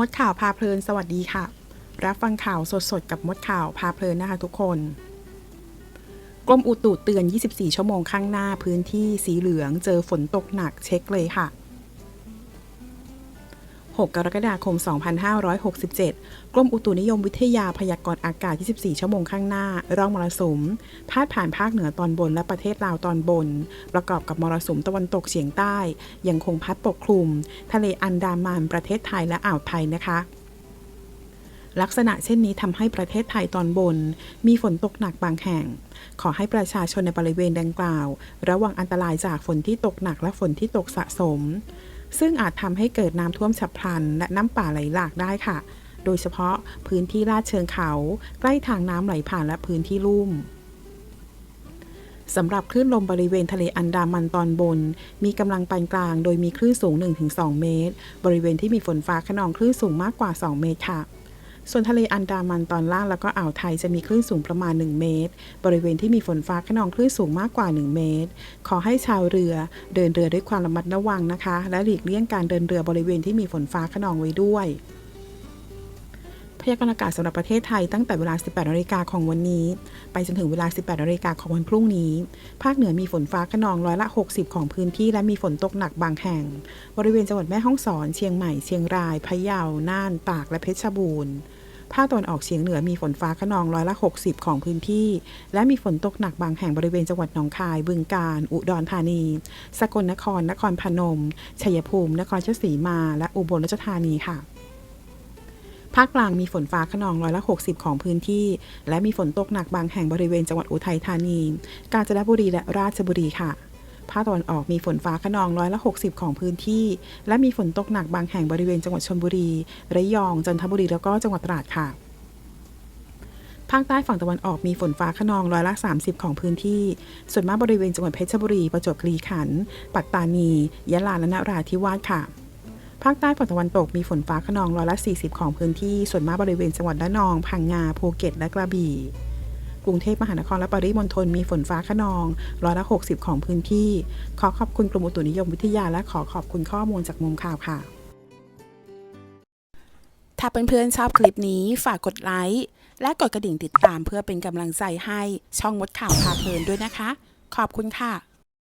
มดข่าวพาเพลิน สวัสดีค่ะ รับฟังข่าวสดๆ กับมดข่าวพาเพลินนะคะทุกคน กรมอุตุเตือน 24 ชั่วโมงข้างหน้าพื้นที่สีเหลืองเจอฝนตกหนักเช็คเลยค่ะ 6 กรกฎาคม 2567 กรมอุตุนิยมวิทยาพยากรณ์อากาศ 24 ชั่วโมงข้างหน้า ร่องมรสุม พาดผ่านภาคเหนือตอนบนและประเทศลาวตอนบน ประกอบกับมรสุมตะวันตกเฉียงใต้ ยังคงพัดปกคลุม ทะเลอันดามันประเทศไทยและอ่าวไทยนะคะลักษณะเช่นนี้ทำให้ประเทศไทยตอนบน มีฝนตกหนักบางแห่ง ขอให้ประชาชนในบริเวณดังกล่าว ระวังอันตรายจากฝนที่ตกหนักและฝนที่ตกสะสม ซึ่งอาจทำให้เกิดน้ำท่วมฉับพลัน และน้ำป่าไหลหลากได้ค่ะ โดยเฉพาะพื้นที่ลาดเชิงเขา ใกล้ทางน้ำไหลผ่านและพื้นที่ลุ่มสำหรับคลื่นลมบริเวณทะเลอันดามันตอนบน มีกำลังปานกลาง โดยมีคลื่นสูง 1-2 เมตร บริเวณที่มีฝนฟ้าขนองคลื่นสูงมากกว่า 2 เมตรค่ะ ส่วนทะเลอันดามันตอนล่างแล้วก็อ่าวไทยจะมีคลื่นสูงประมาณ 1 เมตร บริเวณที่มีฝนฟ้าขนองคลื่นสูงมากกว่า 1 เมตร ขอให้ชาวเรือเดินเรือด้วยความระมัดระวังนะคะ และหลีกเลี่ยงการเดินเรือบริเวณที่มีฝนฟ้าขนองไว้ด้วย พยากรณ์อากาศสำหรับประเทศไทยตั้งแต่เวลา 18นาฬิกาของวันนี้ ไปจนถึงเวลา 18นาฬิกาของวันพรุ่งนี้ ภาคเหนือมีฝนฟ้าขนองร้อยละ 60 ของพื้นที่และมีฝนตกหนักบางแห่ง บริเวณจังหวัดแม่ฮ่องสอน เชียงใหม่ เชียงราย พะเยา น่าน ตาก และเพชรบูรณ์ภาคตะวันออกเฉียงเหนือมีฝนฟ้าขนองร้อยละ 60 ของพื้นที่ และมีฝนตกหนักบางแห่งบริเวณจังหวัดหนองคาย บึงกาฬ อุดรธานี สกลนคร นครพนม ชัยภูมิ นครราชสีมา และอุบลราชธานีค่ะ ภาคกลางมีฝนฟ้าขนองร้อยละ60 ของพื้นที่ และมีฝนตกหนักบางแห่งบริเวณจังหวัดอุทัยธานี กาญจนบุรีและราชบุรีค่ะภาคตะวันออกมีฝนฟ้าขนองร้อยละ 60 ของพื้นที่ และมีฝนตกหนักบางแห่งบริเวณจังหวัดชลบุรี ระยอง จันทบุรี แล้วก็จังหวัดตราดค่ะ ภาคใต้ฝั่งตะวันออกมีฝนฟ้าขนองร้อยละ 30 ของพื้นที่ ส่วนมากบริเวณจังหวัดเพชรบุรี ประจวบคีรีขันธ์ ปัตตานี ยะลา และนราธิวาสค่ะ ภาคใต้ฝั่งตะวันตกมีฝนฟ้าขนองร้อยละ 40 ของพื้นที่ ส่วนมากบริเวณจังหวัดระนอง พังงา ภูเก็ต และกระบี่ กรุงเทพมหานครและปริมณฑลมีฝนฟ้าขนองร้อยละ 60 ของพื้นที่ ขอขอบคุณกรมอุตุนิยมวิทยาและขอขอบคุณข้อมูลจากมุมข่าวค่ะ ถ้าเพื่อนๆชอบคลิปนี้ฝากกดไลค์และกดกระดิ่งติดตามเพื่อเป็นกำลังใจให้ช่องมดข่าวพาเพลินด้วยนะคะ ขอบคุณค่ะ